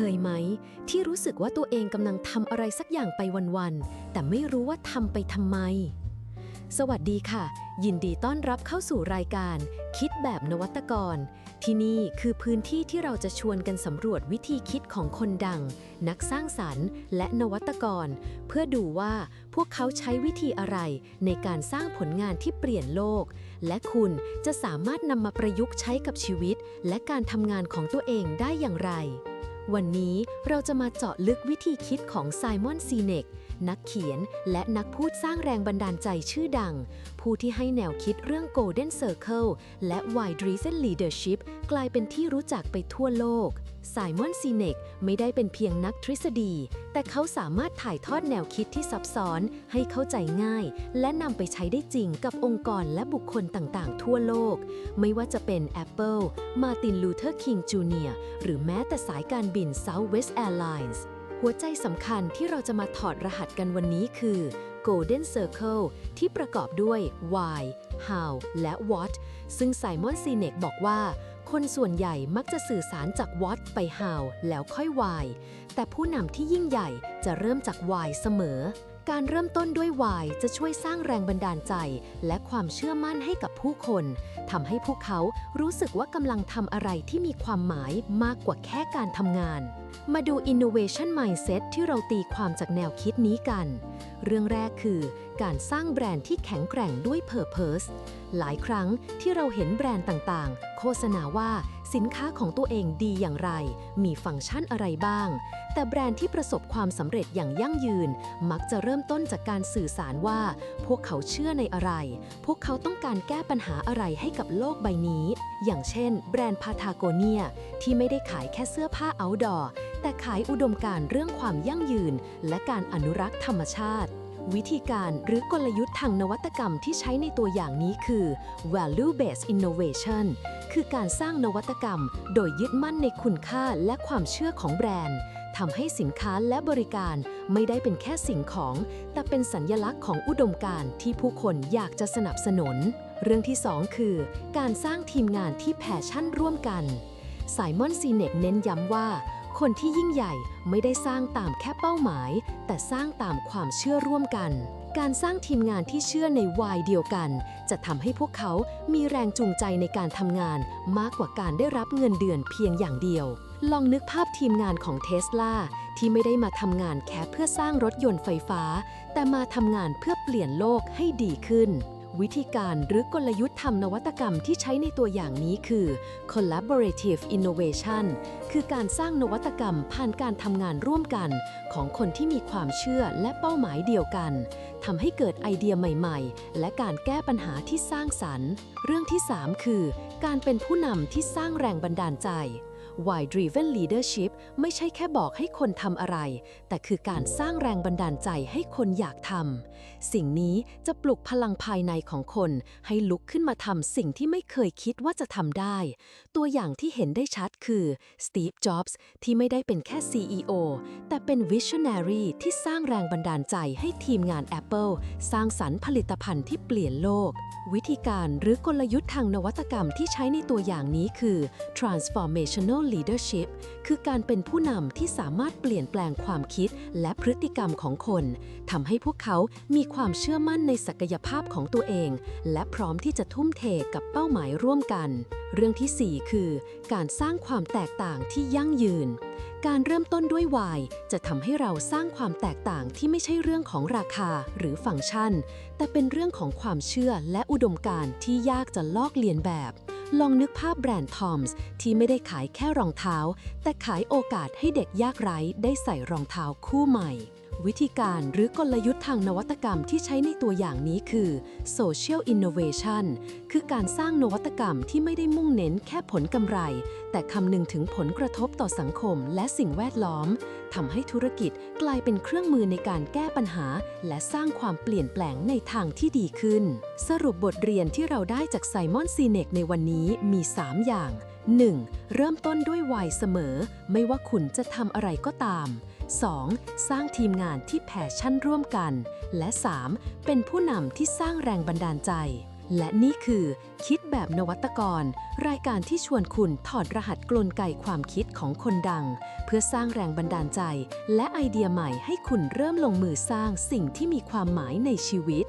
เคยไหม ที่รู้สึกว่าตัวเองกำลังทำอะไรสักอย่างไปวันๆ แต่ไม่รู้ว่าทำไปทำไม สวัสดีค่ะ ยินดีต้อนรับเข้าสู่รายการ คิดแบบนวัตกร ที่นี่คือพื้นที่ที่เราจะชวนกันสำรวจวิธีคิดของคนดัง นักสร้างสรรค์ และนวัตกร เพื่อดูว่าพวกเขาใช้วิธีอะไร ในการสร้างผลงานที่เปลี่ยนโลก และคุณจะสามารถนำมาประยุกต์ใช้กับชีวิต และการทำงานของตัวเองได้อย่างไร วันนี้เราจะมาเจาะลึกวิธีคิดของไซมอนซีเนกนักเขียนและนักพูดสร้างแรงบันดาลใจชื่อดัง ผู้ที่ให้แนวคิดเรื่อง Golden Circle และ Wide Reason Leadership กลายเป็นที่รู้จักไปทั่วโลก ไซมอนซีเนกไม่ได้เป็นเพียงนักทฤษฎี แต่เขาสามารถถ่ายทอดแนวคิดที่ซับซ้อนให้เข้าใจง่าย และนำไปใช้ได้จริงกับองค์กรและบุคคลต่างๆ ทั่วโลก ไม่ว่าจะเป็น Apple Martin Luther King Jr. หรือแม้แต่สายการบิน Southwest Airlines หัวใจสำคัญที่เราจะมาถอดรหัสกันวันนี้คือ Golden Circle ที่ประกอบด้วย Why How และ What ซึ่งไซมอนซีเนกบอกว่า คนส่วนใหญ่มักจะสื่อสารจาก What ไป How แล้วค่อย Why แต่ผู้นำที่ยิ่งใหญ่จะเริ่มจาก Why เสมอ การเริ่มต้นด้วย Why จะช่วยสร้างแรงบันดาลใจ และความเชื่อมั่นให้กับผู้คนทำให้พวกเขารู้สึกว่ากำลังทำอะไรที่มีความหมายมากกว่าแค่การทำงาน มาดู innovation mindset ที่เราตีความจากแนวคิดนี้กัน เรื่องแรกคือการสร้างแบรนด์ที่แข็งแกร่งด้วย purpose หลายครั้งที่เราเห็นแบรนด์ต่างๆ โฆษณาว่า สินค้าของตัวเองดีอย่างไร มีฟังก์ชันอะไรบ้าง แต่แบรนด์ที่ประสบความสำเร็จอย่างยั่งยืน มักจะเริ่มต้นจากการสื่อสารว่า พวกเขาเชื่อในอะไร พวกเขาต้องการแก้ปัญหาอะไรให้กับโลกใบนี้ อย่างเช่น แบรนด์พาทาโกเนียที่ไม่ได้ขายแค่เสื้อผ้า outdoor แต่ขายอุดมการเรื่องความยั่งยืน และการอนุรักษ์ธรรมชาติ วิธีการหรือกลยุทธ์ทางนวัตกรรมที่ใช้ในตัวอย่างนี้คือ value based innovation คือการสร้างนวัตกรรม โดยยึดมั่นในคุณค่าและความเชื่อของแบรนด์ทำให้สินค้าและบริการไม่ได้เป็นแค่สิ่งของ แต่เป็นสัญญลักษณ์ของอุดมการณ์ที่ผู้คนอยากจะสนับสนุน เรื่องที่ 2 คือ การสร้างทีมงานที่แพชชั่นร่วมกันไซมอนซีเนกเน้นย้ำว่า คนที่ยิ่งใหญ่ไม่ได้สร้างตามแค่เป้าหมาย แต่สร้างตามความเชื่อร่วมกัน การสร้างทีมงานที่เชื่อในวายเดียวกัน จะทำให้พวกเขามีแรงจูงใจในการทำงานมากกว่าการได้รับเงินเดือนเพียงอย่างเดียว ลองนึกภาพทีมงานของเทสลาที่ไม่ได้มาทำงานแค่เพื่อสร้างรถยนต์ไฟฟ้า แต่มาทำงานเพื่อเปลี่ยนโลกให้ดีขึ้น วิธีการหรือกลยุทธ์ทำนวัตกรรมที่ใช้ในตัวอย่างนี้คือ collaborative innovation คือการสร้างนวัตกรรมผ่านการทำงานร่วมกัน ของคนที่มีความเชื่อและเป้าหมายเดียวกันทำให้เกิดไอเดียใหม่ๆ และการแก้ปัญหาที่สร้างสรรค์ เรื่องที่ 3 คือ การเป็นผู้นำที่สร้างแรงบันดาลใจ Why Driven Leadership ไม่ใช่แค่บอกให้คนทำอะไร แต่คือการสร้างแรงบันดาลใจให้คนอยากทำ สิ่งนี้จะปลุกพลังภายในของคน ให้ลุกขึ้นมาทำสิ่งที่ไม่เคยคิดว่าจะทำได้ ตัวอย่างที่เห็นได้ชัดคือ Steve Jobs ที่ไม่ได้เป็นแค่ CEO แต่เป็น Visionary ที่สร้างแรงบันดาลใจให้ทีมงาน Apple สร้างสรรค์ผลิตภัณฑ์ที่เปลี่ยนโลก วิธีการหรือกลยุทธ์ทางนวัตกรรมที่ใช้ในตัวอย่างนี้คือ transformational leadership คือการเป็นผู้นำที่สามารถเปลี่ยนแปลงความคิดและพฤติกรรมของคนทำให้พวกเขามีความเชื่อมั่นในศักยภาพของตัวเอง และพร้อมที่จะทุ่มเทกับเป้าหมายร่วมกัน เรื่องที่ 4 คือ การสร้างความแตกต่างที่ยั่งยืน การเริ่มต้นด้วยวายจะทำให้เราสร้างความแตกต่างที่ไม่ใช่เรื่องของราคาหรือฟังก์ชัน แต่เป็นเรื่องของความเชื่อและอุดมการณ์ที่ยากจะลอกเลียนแบบ ลองนึกภาพแบรนด์ทอมส์ที่ไม่ได้ขายแค่รองเท้า แต่ขายโอกาสให้เด็กยากไร้ได้ใส่รองเท้าคู่ใหม่ วิธีการหรือกลยุทธ์ทางนวัตกรรมที่ใช้ในตัวอย่างนี้คือ social innovation คือการสร้างนวัตกรรมที่ไม่ได้มุ่งเน้นแค่ผลกำไร แต่คำนึงถึงผลกระทบต่อสังคมและสิ่งแวดล้อมทำให้ธุรกิจกลายเป็นเครื่องมือในการแก้ปัญหา และสร้างความเปลี่ยนแปลงในทางที่ดีขึ้น สรุปบทเรียนที่เราได้จากไซมอนซีเนกในวันนี้มี 3 อย่าง 1. เริ่มต้นด้วยวัยเสมอ ไม่ว่าคุณจะทำอะไรก็ตาม 2. สร้างทีมงานที่แพชชั่นร่วมกัน และ 3. เป็นผู้นำที่สร้างแรงบันดาลใจ และนี่คือ คิดแบบนวัตกร รายการที่ชวนคุณถอดรหัสกลไกความคิดของคนดัง เพื่อสร้างแรงบันดาลใจ และไอเดียใหม่ให้คุณเริ่มลงมือสร้างสิ่งที่มีความหมายในชีวิต